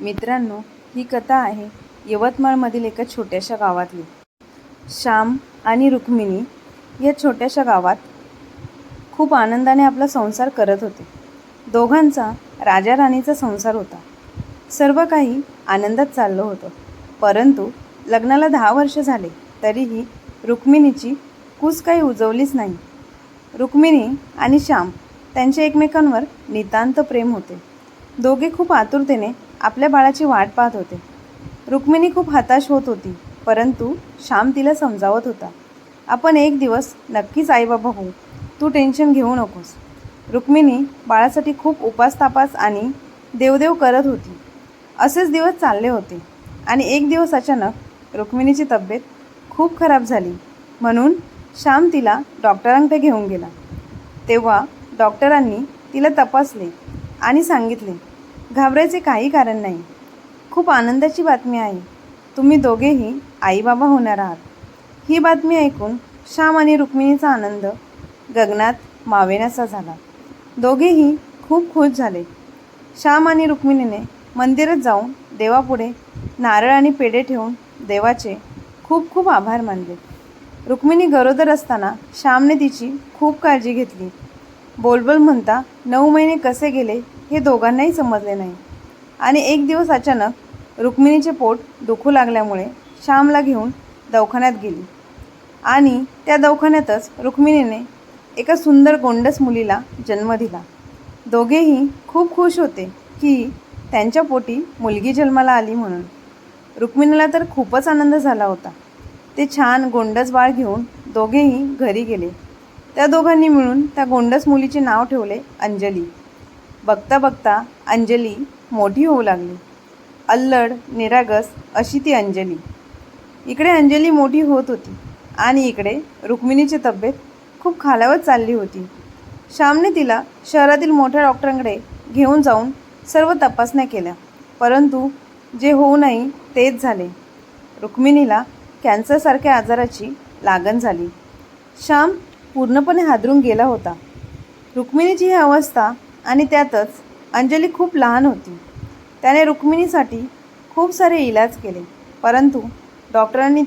मित्रांनो ही कथा आहे यवतमाळमधील एका छोट्याशा गावातली. श्याम आणि रुक्मिणी या छोट्याशा गावात खूप आनंदाने आपला संसार करत होते. दोघांचा राजा राणीचा संसार होता. सर्व काही आनंदात चाललं होतं. परंतु लग्नाला दहा वर्ष झाले तरीही रुक्मिणीची कूस काही उजवलीच नाही. रुक्मिणी आणि श्याम त्यांचे एकमेकांवर नितांत प्रेम होते. दोघे खूप आतुरतेने आपल्या बाळाची वाट पाहत होते. रुक्मिणी खूप हताश होत होती परंतु श्याम तिला समजावत होता. आपण एक दिवस नक्कीच आईबाबा होऊ. तू टेन्शन घेऊ नकोस. रुक्मिणी बाळासाठी खूप उपास तापास आणि देवदेव करत होती. असेच दिवस चालले होते आणि एक दिवस अचानक रुक्मिणीची तब्येत खूप खराब झाली. म्हणून श्याम तिला डॉक्टरांकडे घेऊन गेला. तेव्हा डॉक्टरांनी तिला तपासले आणि सांगितले घाबरायचे काही कारण नाही. खूप आनंदाची बातमी आहे. तुम्ही दोघेही आईबाबा होणार आहात. ही बातमी ऐकून श्याम आणि रुक्मिणीचा आनंद गगनात मावेनासा झाला. दोघेही खूप खुश झाले. श्याम आणि रुक्मिणीने मंदिरात जाऊन देवापुढे नारळ आणि पेढे ठेवून देवाचे खूप खूप आभार मानले. रुक्मिणी गरोदर असताना श्यामने तिची खूप काळजी घेतली. बोलबोल म्हणता नऊ महिने कसे गेले हे दोघांनाही समजले नाही. आणि एक दिवस अचानक रुक्मिणीचे पोट दुखू लागल्यामुळे श्यामला घेऊन दवाखान्यात गेली. आणि त्या दवाखान्यातच रुक्मिणीने एका सुंदर गोंडस मुलीला जन्म दिला. दोघेही खूप खुश होते की त्यांच्या पोटी मुलगी जन्माला आली म्हणून. रुक्मिणीला तर खूपच आनंद झाला होता. ते छान गोंडस बाळ घेऊन दोघेही घरी गेले. त्या दोघांनी मिळून त्या गोंडस मुलीचे नाव ठेवले अंजली. बघता बघता अंजली मोठी होऊ लागली. अल्लड निरागस अशी ती अंजली. इकडे अंजली मोठी होत होती आणि इकडे रुक्मिणीची तब्येत खूप खालावत चालली होती. श्यामने तिला शहरातील मोठ्या डॉक्टरांकडे घेऊन जाऊन सर्व तपासण्या केल्या. परंतु जे होऊ नाही तेच झाले. रुक्मिणीला कॅन्सरसारख्या आजाराची लागण झाली. श्याम पूर्णपणे हादरून गेला होता. रुक्मिणीची ही अवस्था आणि त्यातच अंजली खूप लहान होती. त्याने रुक्मिणीसाठी खूप सारे इलाज केले. परंतु डॉक्टरांनी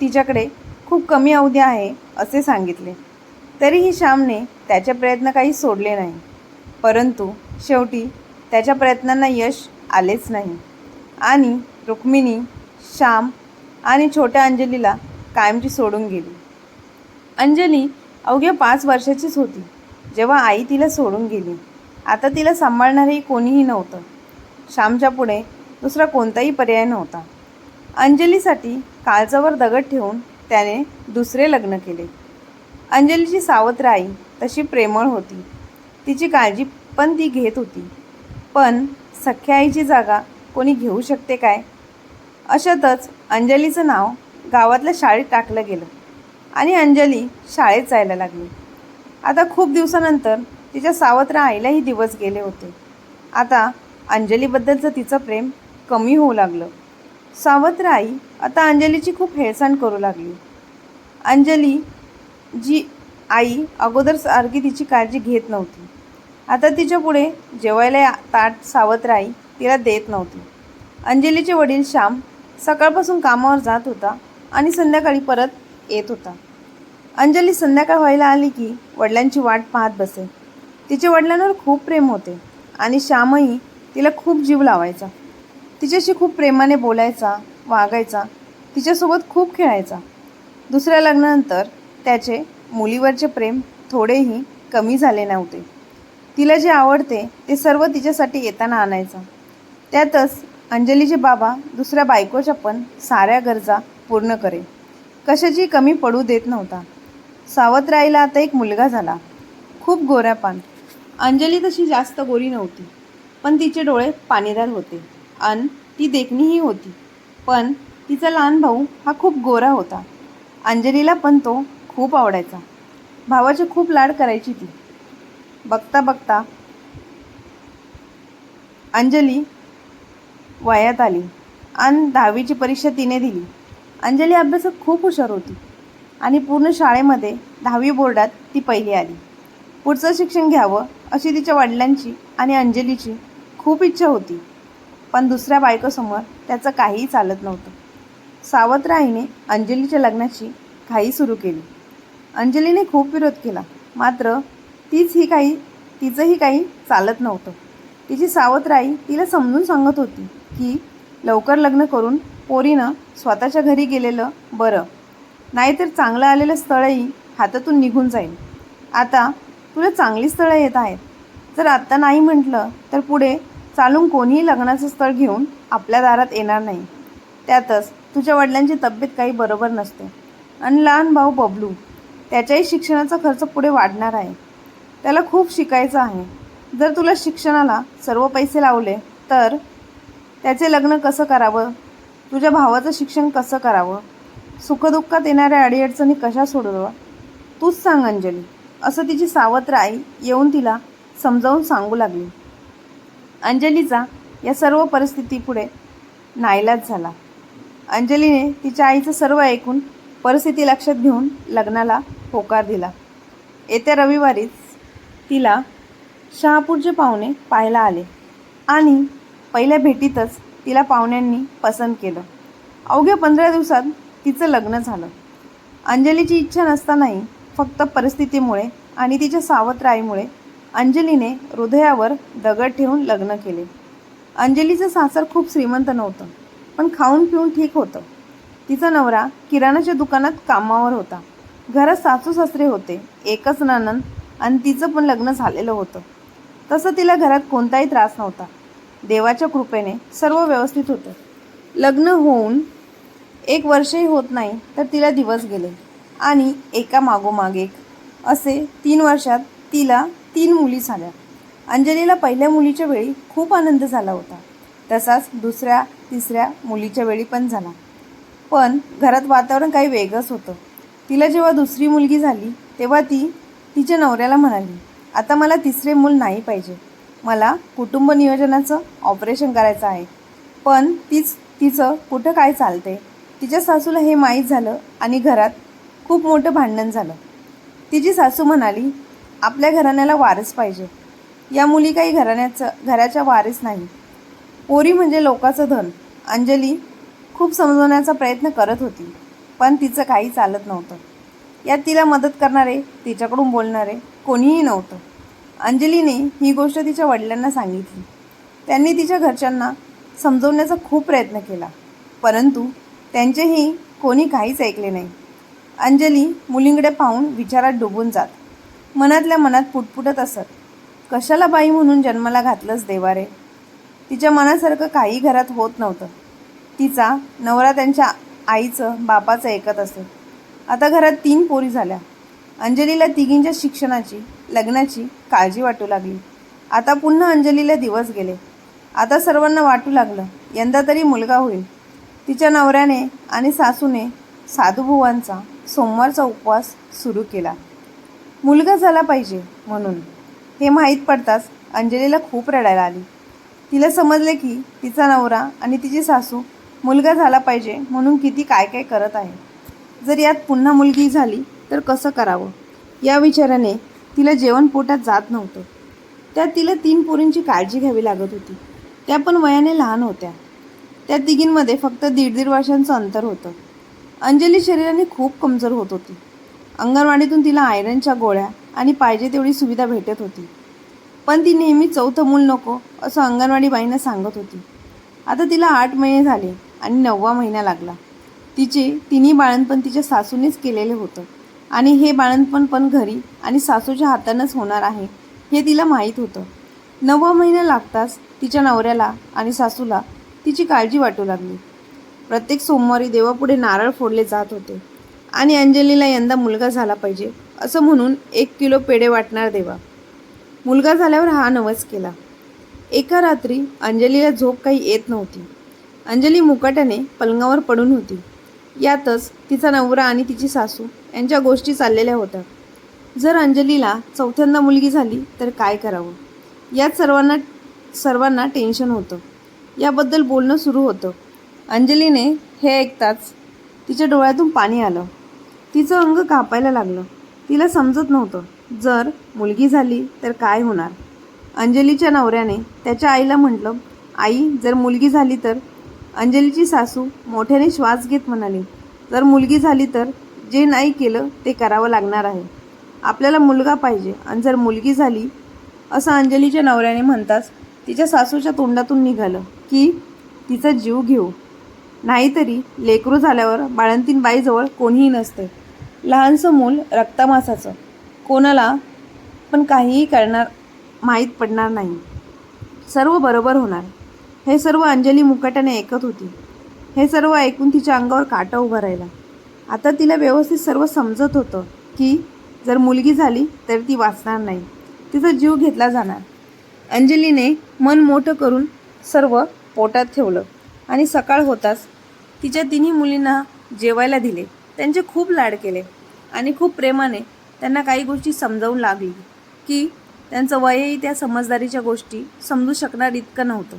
तिच्याकडे खूप कमी अवधी आहे असे सांगितले. तरीही श्यामने त्याचे प्रयत्न काही सोडले नाही. परंतु शेवटी त्याच्या प्रयत्नांना यश आलेच नाही. आणि रुक्मिणी श्याम आणि छोट्या अंजलीला कायमची सोडून गेली. अंजली अवघ्या पाच वर्षाचीच होती जेव्हा आई तिला सोडून गेली. आता तिला सांभाळणारही कोणीही नव्हतं. श्यामच्या पुढे दुसरा कोणताही पर्याय नव्हता. अंजलीसाठी काळजावर दगड ठेवून त्याने दुसरे लग्न केले. अंजलीची सावत्र आई तशी प्रेमळ होती. तिची काळजी पण ती घेत होती. पण सख्या आईची जागा कोणी घेऊ शकते काय? अशातच अंजलीचं नाव गावातल्या शाळेत टाकलं गेलं आणि अंजली शाळेत जायला लागली. आता खूप दिवसानंतर तिच्या सावत्र आईलाही दिवस गेले होते. आता अंजलीबद्दलचं तिचं प्रेम कमी होऊ लागलं. सावत्र आई आता अंजलीची खूप हेळसांड करू लागली. अंजली जी आई अगोदर सारखी तिची काळजी घेत नव्हती. आता तिच्या पुढे जेवायला ताट सावत्र आई तिला देत नव्हती. अंजलीचे वडील श्याम सकाळपासून कामावर जात होता आणि संध्याकाळी परत येत होता. अंजली संध्याकाळ व्हायला आली की वडिलांची वाट पाहत बसे. तिच्या वडिलांवर खूप प्रेम होते आणि श्यामही तिला खूप जीव लावायचा. तिच्याशी खूप प्रेमाने बोलायचा वागायचा तिच्यासोबत खूप खेळायचा. दुसऱ्या लग्नानंतर त्याचे मुलीवरचे प्रेम थोडेही कमी झाले नव्हते. तिला जे आवडते ते सर्व तिच्यासाठी येताना आणायचं. त्यातच अंजलीचे बाबा दुसऱ्या बायकोच्या पण साऱ्या गरजा पूर्ण करे. कशाची कमी पडू देत नव्हता. सावत्राईला आता एक मुलगा झाला. खूप गोऱ्यापान. अंजली तशी जास्त गोरी नव्हती पण तिचे डोळे पाणीदार होते अन ती देखणीही होती. पण तिचा लहान भाऊ हा खूप गोरा होता. अंजलीला पण तो खूप आवडायचा. भावाचे खूप लाड करायची ती. बघता बघता अंजली वयात आली आणि दहावीची परीक्षा तिने दिली. अंजली अभ्यासात खूप हुशार होती आणि पूर्ण शाळेमध्ये दहावी बोर्डात ती पहिली आली. पुढचं शिक्षण घ्यावं अशी तिच्या वडिलांची आणि अंजलीची खूप इच्छा होती. पण दुसऱ्या बायकोसमोर त्याचं काहीही चालत नव्हतं. सावत्र आईने अंजलीच्या लग्नाची घाई सुरू केली. अंजलीने खूप विरोध केला. मात्र तीच ही काही तिचंही काही चालत नव्हतं. तिची सावत्र आई तिला समजून सांगत होती की लवकर लग्न करून पोरीनं स्वतःच्या घरी गेलेलं बरं. नाहीतर चांगलं आलेलं स्थळही हातातून निघून जाईल. आता तुला चांगली स्थळं येत आहेत. जर आत्ता नाही म्हटलं तर पुढे चालून कोणीही लग्नाचं स्थळ घेऊन आपल्या दारात येणार नाही. त्यातच तुझ्या वडिलांची तब्येत काही बरोबर नसते. आणि लहान भाऊ बबलू त्याच्याही शिक्षणाचा खर्च पुढे वाढणार आहे. त्याला खूप शिकायचं आहे. जर तुला शिक्षणाला सर्व पैसे लावले तर त्याचे लग्न कसं करावं? तुझ्या भावाचं शिक्षण कसं करावं? सुखदुःखात येणाऱ्या अडीअडचणी कशा सोडवा तूच सांग अंजली. असं तिची सावत्र आई येऊन तिला समजावून सांगू लागली. अंजलीचा या सर्व परिस्थितीपुढे नाईलाज झाला. अंजलीने तिच्या आईचं सर्व ऐकून परिस्थिती लक्षात घेऊन लग्नाला होकार दिला. येत्या रविवारीच तिला शहापूरचे पाहुणे पाहायला आले आणि पहिल्या भेटीतच तिला पाहुण्यांनी पसंत केलं. अवघ्या पंधरा दिवसात तिचं लग्न झालं. अंजलीची इच्छा नसतानाही फक्त परिस्थितीमुळे आणि तिच्या सावत्र आईमुळे अंजलीने हृदयावर दगड ठेवून लग्न केले. अंजलीचं सासर खूप श्रीमंत नव्हतं पण खाऊन पिऊन ठीक होतं. तिचा नवरा किराणाच्या दुकानात कामावर होता. घरात सासू सासरे होते एकच नानंद आणि तिचं पण लग्न झालेलं होतं. तसं तिला घरात कोणताही त्रास नव्हता. देवाच्या कृपेने सर्व व्यवस्थित होतं. लग्न होऊन एक वर्षही होत नाही तर तिला दिवस गेले. आणि एकामागोमाग एक. असे तीन वर्षात तिला तीन मुली झाल्या. अंजलीला पहिल्या मुलीच्या वेळी खूप आनंद झाला होता. तसाच दुसऱ्या तिसऱ्या मुलीच्या वेळी पण झाला. पण घरात वातावरण काही वेगळंच होतं. तिला जेव्हा दुसरी मुलगी झाली तेव्हा ती तिच्या नवऱ्याला म्हणाली आता मला तिसरे मूल नाही पाहिजे. मला कुटुंब नियोजनाचं ऑपरेशन करायचं आहे. पण तीच तिचं कुठं काय चालते तिच्या सासूला हे माहीत झालं आणि घरात खूप मोठं भांडण झालं. तिची सासू म्हणाली आपल्या घराण्याला वारस पाहिजे. या मुली काही घराण्याचं घराच्या वारस नाही. पोरी म्हणजे लोकाचं धन. अंजली खूप समजवण्याचा प्रयत्न करत होती पण तिचं काही चालत नव्हतं. यात तिला मदत करणारे तिच्याकडून बोलणारे कोणीही नव्हतं. अंजलीने ही गोष्ट तिच्या वडिलांना सांगितली. त्यांनी तिच्या घरच्यांना समजवण्याचा खूप प्रयत्न केला परंतु त्यांचेही कोणी काहीच ऐकले नाही. अंजली मुलींकडे पाहून विचारात डुबून जात. मनातल्या मनात पुटपुटत असत. कशाला बाई म्हणून जन्माला घातलंच देवारे? तिच्या मनासारखं काही घरात होत नव्हतं. तिचा नवरा त्यांच्या आईचं बापाचं ऐकत असत आता घरात तीन पोरी झाल्या. अंजलीला तिघींच्या शिक्षणाची लग्नाची काळजी वाटू लागली. आता पुन्हा अंजलीला दिवस गेले. आता सर्वांना वाटू लागलं यंदा तरी मुलगा होईल. तिच्या नवऱ्याने आणि सासूने साधुभुवांचा सोमवारचा उपवास सुरू केला. मुलगा झाला पाहिजे म्हणून. हे माहीत पडताच अंजलीला खूप रडायला आली. तिला समजले की तिचा नवरा आणि तिची सासू मुलगा झाला पाहिजे म्हणून किती काय काय करत आहे. जर यात पुन्हा मुलगी झाली तर कसं करावं? या विचाराने तिला जेवण पोटात जात नव्हतं. त्यात तिला तीन पोरींची काळजी घ्यावी लागत होती. त्या पण वयाने लहान होत्या. त्या तिघींमध्ये फक्त दीड दीड वर्षांचं अंतर होतं. अंजली शरीराने खूप कमजोर होत होती. अंगणवाडीतून तिला आयरनच्या गोळ्या आणि पाहिजे तेवढी सुविधा भेटत होती. पण ती नेहमी चौथं मूल नको असं अंगणवाडी बाईनं सांगत होती. आता तिला आठ महिने झाले आणि नववा महिना लागला. तिचे तिन्ही बाळणपण तिच्या सासूनेच केलेले होतं. आणि हे बाळणपण पण घरी आणि सासूच्या हातानंच होणार आहे हे तिला माहीत होतं. नववा महिना लागताच तिच्या नवऱ्याला आणि सासूला तिची काळजी वाटू लागली. प्रत्येक सोमवारी देवापुढे नारळ फोडले जात होते. आणि अंजलीला यंदा मुलगा झाला पाहिजे असं म्हणून एक किलो पेढे वाटणार देवा. मुलगा झाल्यावर हा नवस केला. एका रात्री अंजलीला झोप काही येत नव्हती. अंजली मुकाट्याने पलंगावर पडून होती. यातच तिचा नवरा आणि तिची सासू यांच्या गोष्टी चाललेल्या होत्या. जर अंजलीला चौथ्यांदा मुलगी झाली तर काय करावं? यात सर्वांना सर्वांना टेन्शन होतं. याबद्दल बोलणं सुरू होतं. अंजलीने हे ऐकताच तिच्या डोळ्यातून पाणी आलं. तिचं अंग कापायला लागलं. तिला समजत नव्हतं. जर मुलगी झाली तर काय होणार? अंजलीच्या नवऱ्याने त्याच्या आईला म्हटलं आई जर मुलगी झाली तर? अंजलीची सासू मोठ्याने श्वास घेत म्हणाली जर मुलगी झाली तर जे नाही केलं ते करावं लागणार आहे. आपल्याला मुलगा पाहिजे आणि जर मुलगी झाली असं अंजलीच्या नवऱ्याने म्हणताच तिच्या सासूच्या तोंडातून निघालं की तिचा जीव घेऊ. नाहीतरी लेकरू झाल्यावर बाळंतीन बाईजवळ कोणीही नसते. लहानसं मूल रक्तमासाचं. कोणाला पण काहीही करणार माहीत पडणार नाही. सर्व बरोबर होणार. हे सर्व अंजली मुकाट्याने ऐकत होती. हे सर्व ऐकून तिच्या अंगावर काटा उभा राहिला. आता तिला व्यवस्थित सर्व समजत होतं की जर मुलगी झाली तर ती वाचणार नाही. तिचा जीव घेतला जाणार. अंजलीने मन मोठं करून सर्व पोटात ठेवलं आणि सकाळ होताच तिच्या तिन्ही मुलींना जेवायला दिले. त्यांचे खूप लाड केले आणि खूप प्रेमाने त्यांना काही गोष्टी समजावून लागली की त्यांचं वयही त्या समजदारीच्या गोष्टी समजू शकणार इतकं नव्हतं.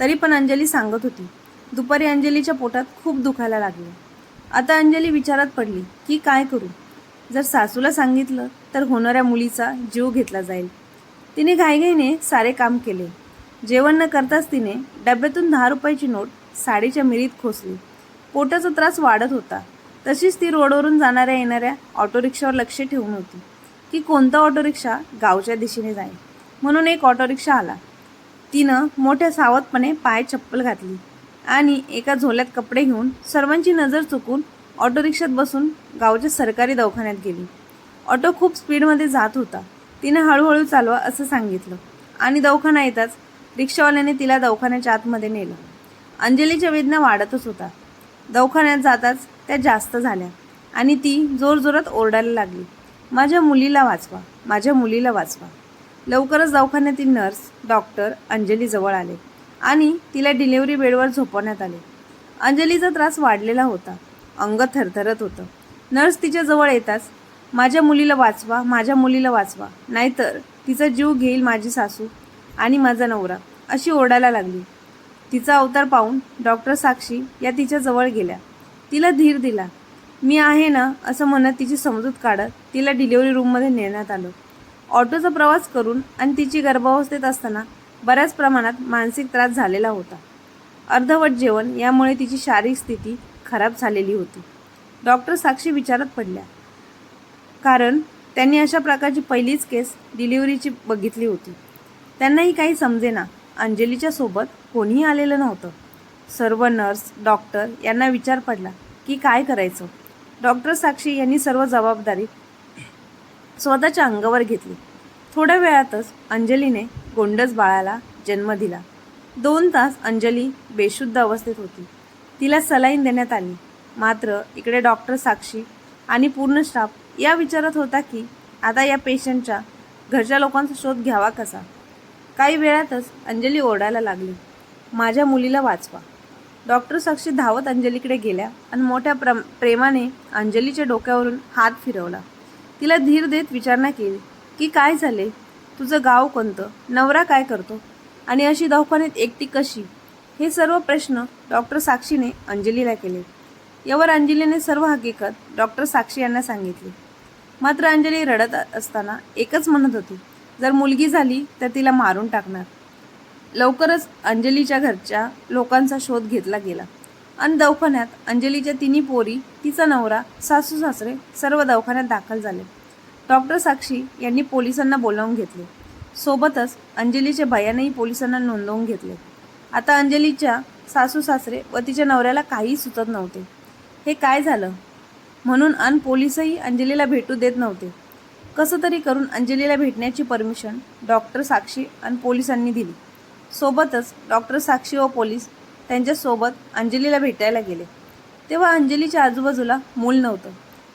तरी पण अंजली सांगत होती दुपारी अंजलीच्या पोटात खूप दुखायला लागले. आता अंजली विचारात पडली की काय करू? जर सासूला सांगितलं तर होणाऱ्या मुलीचा जीव घेतला जाईल. तिने घाईघाईने सारे काम केले. जेवण न करताच तिने डब्यातून दहा रुपयाची नोट साडीच्या मिरीत खोसली. पोटाचा त्रास वाढत होता. तशीच ती रोडवरून जाणाऱ्या येणाऱ्या ऑटो रिक्षावर लक्ष ठेवून होती. की कोणता ऑटो रिक्षा गावच्या दिशेने जाईल. म्हणून एक ऑटो रिक्षा आला. तिनं मोठ्या सावधपणे पाय चप्पल घातली आणि एका झोल्यात कपडे घेऊन सर्वांची नजर चुकून ऑटो रिक्षात बसून गावच्या सरकारी दवाखान्यात गेली. ऑटो खूप स्पीडमध्ये जात होता. तिनं हळूहळू चालवा असं सांगितलं आणि दवाखाना येताच रिक्षावाल्याने तिला दवाखान्याच्या आतमध्ये नेलं. अंजलीच्या वेदना वाढतच होता. दवाखान्यात जाताच त्या जास्त झाल्या आणि ती जोरजोरात ओरडायला लागली. माझ्या मुलीला वाचवा माझ्या मुलीला वाचवा. लवकरच दवाखान्यातील नर्स डॉक्टर अंजलीजवळ आले आणि तिला डिलिव्हरी बेडवर झोपवण्यात आले. अंजलीचा त्रास वाढलेला होता अंग थरथरत होतं. नर्स तिच्याजवळ येताच माझ्या मुलीला वाचवा माझ्या मुलीला वाचवा नाहीतर तिचा जीव घेईल माझी सासू आणि माझा नवरा अशी ओरडायला लागली. तिचा अवतार पाहून डॉक्टर साक्षी या तिच्या जवळ गेल्या. तिला धीर दिला. मी आहे ना असं म्हणत तिची समजूत काढत तिला डिलिव्हरी रूममध्ये नेण्यात आलं. ऑटोचा प्रवास करून आणि तिची गर्भावस्थेत असताना बऱ्याच प्रमाणात मानसिक त्रास झालेला होता. अर्धवट जेवण यामुळे तिची शारीरिक स्थिती खराब झालेली होती. डॉक्टर साक्षी विचारात पडल्या. कारण त्यांनी अशा प्रकारची पहिलीच केस डिलिव्हरीची बघितली होती. त्यांनाही काही समजेना. अंजलीच्या सोबत कोणीही आलेलं नव्हतं. सर्व नर्स डॉक्टर यांना विचार पडला की काय करायचं? डॉक्टर साक्षी यांनी सर्व जबाबदारी स्वतःच्या अंगावर घेतली. थोड्या वेळातच अंजलीने गोंडस बाळाला जन्म दिला. दोन तास अंजली बेशुद्ध अवस्थेत होती. तिला सलाईन देण्यात आली. मात्र इकडे डॉक्टर साक्षी आणि पूर्ण स्टाफ या विचारात होता की आता या पेशंटच्या घरच्या लोकांचा शोध घ्यावा कसा? काही वेळातच अंजली ओरडायला लागली. माझ्या मुलीला वाचवा. डॉक्टर साक्षी धावत अंजलीकडे गेल्या आणि मोठ्या प्र प्रेमाने अंजलीच्या डोक्यावरून हात फिरवला. तिला धीर देत विचारणा केली की काय झाले? तुझं गाव कोणतं? नवरा काय करतो? आणि अशी दवाखान्यात एकटी कशी? हे सर्व प्रश्न डॉक्टर साक्षीने अंजलीला केले. यावर अंजलीने सर्व हकीकत डॉक्टर साक्षी यांना सांगितली. मात्र अंजली रडत असताना एकच म्हणत होती जर मुलगी झाली तर तिला मारून टाकणार. लवकरच अंजलीच्या घरच्या लोकांचा शोध घेतला गेला. आणि दवाखान्यात अंजलीच्या तिन्ही पोरी तिचा नवरा सासू सासरे सर्व दवाखान्यात दाखल झाले. डॉक्टर साक्षी यांनी पोलिसांना बोलावून घेतले. सोबतच अंजलीचे भयानही पोलिसांना नोंदवून घेतले. आता अंजलीच्या सासू सासरे व तिच्या नवऱ्याला काहीही सुचत नव्हते. हे काय झालं? म्हणून अन पोलिसही अंजलीला भेटू देत नव्हते. कसं तरी करून अंजलीला भेटण्याची परमिशन डॉक्टर साक्षी आणि पोलिसांनी दिली. सोबतच डॉक्टर साक्षी व पोलीस त्यांच्यासोबत अंजलीला भेटायला गेले. तेव्हा अंजलीच्या आजूबाजूला मूल नव्हतं.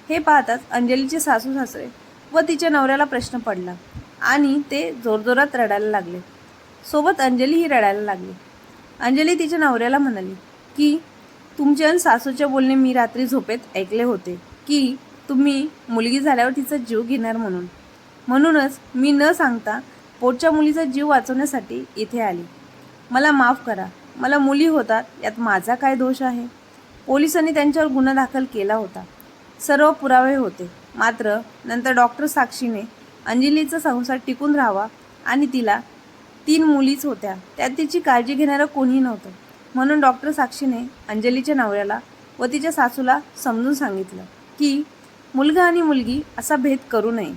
हे पाहताच अंजलीचे सासू सासरे व तिच्या नवऱ्याला प्रश्न पडला आणि ते जोरजोरात रडायला लागले. सोबत अंजलीही रडायला लागली. अंजली तिच्या नवऱ्याला म्हणाली की तुमच्या आणि सासूच्या बोलणे मी रात्री झोपेत ऐकले होते की तुम्ही मुलगी झाल्यावर तिचा जीव घेणार म्हणून. म्हणूनच मी न सांगता पोटच्या मुलीचा जीव वाचवण्यासाठी इथे आली. मला माफ करा. मला मुली होतात यात माझा काय दोष आहे? पोलिसांनी त्यांच्यावर गुन्हा दाखल केला होता. सर्व पुरावे होते. मात्र नंतर डॉक्टर साक्षीने अंजलीचा संसार टिकून राहावा आणि तिला तीन मुलीच होत्या. त्यात तिची काळजी घेणारं कोणी नव्हतं. म्हणून डॉक्टर साक्षीने अंजलीच्या नवऱ्याला व तिच्या सासूला समजून सांगितलं की मुलगा आणि मुलगी असा भेद करू नये.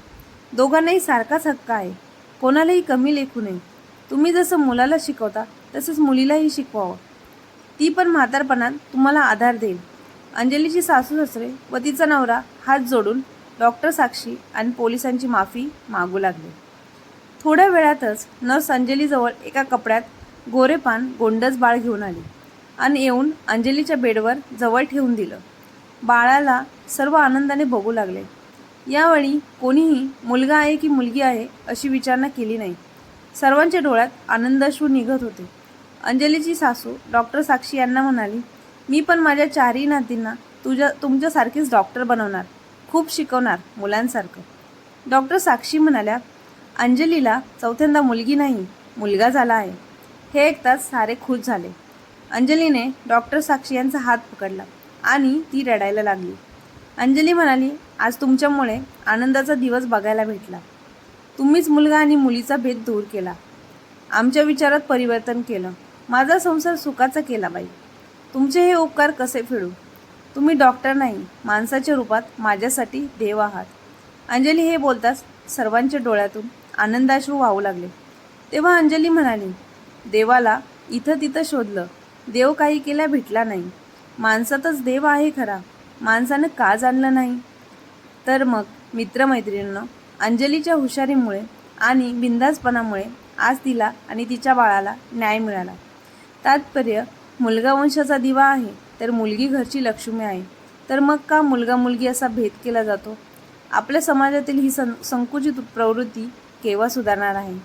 दोघांनाही सारखाच हक्क आहे. कोणालाही कमी लेखू नये. तुम्ही जसं मुलाला शिकवता तसंच मुलीलाही शिकवावं. ती पण म्हातारपणात तुम्हाला आधार देईल. अंजलीची सासू सासरे व तिचा नवरा हात जोडून डॉक्टर साक्षी आणि पोलिसांची माफी मागू लागले. थोड्या वेळातच नर्स अंजलीजवळ एका कपड्यात गोरेपान गोंडस बाळ घेऊन आली आणि येऊन अंजलीच्या बेडवर जवळ ठेवून दिलं. बाळाला सर्व आनंदाने बघू लागले. यावेळी कोणीही मुलगा आहे की मुलगी आहे अशी विचारणा केली नाही. सर्वांच्या डोळ्यात आनंदाश्रू निघत होते. अंजलीची सासू डॉक्टर साक्षी यांना म्हणाली मी पण माझ्या चारही नातींना तुझ्या तुमच्यासारखीच डॉक्टर बनवणार खूप शिकवणार मुलांसारखं. डॉक्टर साक्षी म्हणाल्या अंजलीला चौथ्यांदा मुलगी नाही मुलगा झाला आहे. हे ऐकताच सारे खुश झाले. अंजलीने डॉक्टर साक्षी यांचा हात पकडला आणि ती रडायला लागली. अंजली म्हणाली आज तुमच्यामुळे आनंदाचा दिवस बघायला भेटला. तुम्हीच मुलगा आणि मुलीचा भेद दूर केला. आमच्या विचारात परिवर्तन केलं. माझा संसार सुखाचा केला बाई. तुमचे हे उपकार कसे फेडू? तुम्ही डॉक्टर नाही माणसाच्या रूपात माझ्यासाठी देव आहात. अंजली हे बोलताच सर्वांच्या डोळ्यातून आनंदाश्रू वाहू लागले. तेव्हा अंजली म्हणाली देवाला इथं तिथं शोधलं. देव काही केला भेटला नाही. माणसातच देव आहे खरा. माणसानं का जाणलं नाही? तर मग मित्रमैत्रिणींना अंजलीच्या हुशारीमुळे आणि बिंदासपणामुळे आज तिला आणि तिच्या बाळाला न्याय मिळाला. तात्पर्य मुलगा वंशाचा दिवा आहे तर मुलगी घरची लक्ष्मी आहे. तर मग का मुलगा मुलगी असा भेद केला जातो? आपल्या समाजातील ही सं संकुचित प्रवृत्ती केव्हा सुधारणार आहे?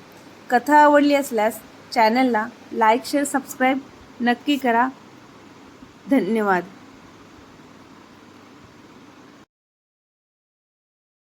कथा आवडली असल्यास चॅनलला लाईक शेअर सबस्क्राईब नक्की करा. धन्यवाद.